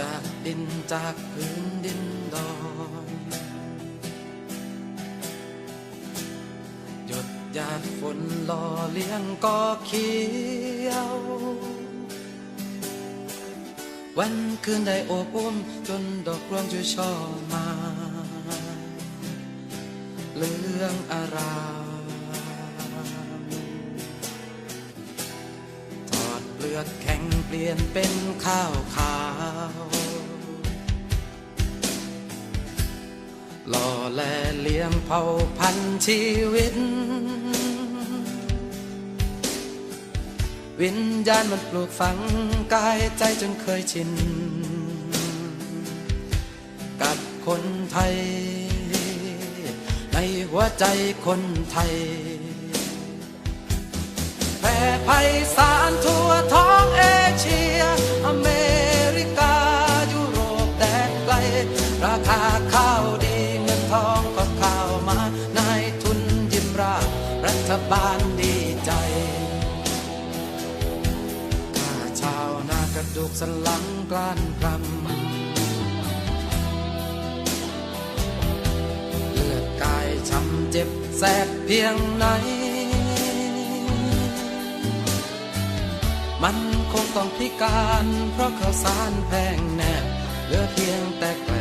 จากดินจากพื้นดินดอนหยดหยาดฝนหล่อเลี้ยงก่อเขียว วันคืนได้โอบอุ้มจนดอกรวงจุช่อมาเหลืองอาราม อดเปลือกแข็งเปลี่ยนเป็นข้าวขาว หล่อแลเลี้ยงเผ่าพันธุ์ชีวิต วิญญาณมันปลูกฝังกายใจจนเคยชิน กับคนไทย ในหัวใจคนไทย ผ่ไพศาลทั่วท้องเอเชีย อเมริกา ยุโรปแดนไกล ราคาข้าวดีเงินทองก็ข้าวมา นายทุนยิ้มรารัฐบาลดีใจข้าชาวนากระดูกสันหลังกล้านกรำเลือดกายช้ำเจ็บแสบเพียงไหน มันคงต้องพิการ เพราะข้าวสารแพงแน่เหลือเพียงแต่แกล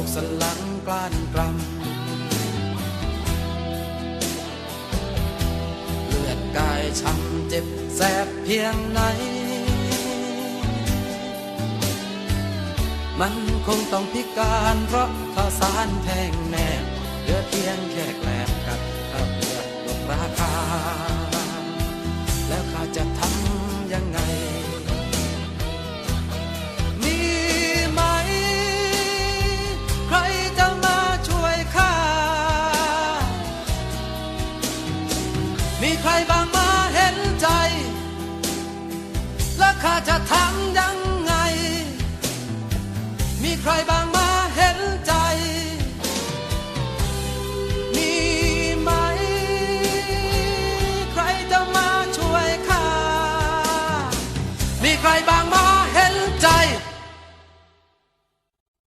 ลูกสันหลังกล้านกรำเลือดกายช้ำเจ็บแสบเพียงไหน มันคงต้องพิการเพราะข้าสารแพงแน่เหลือเพียงแค่แกล จะท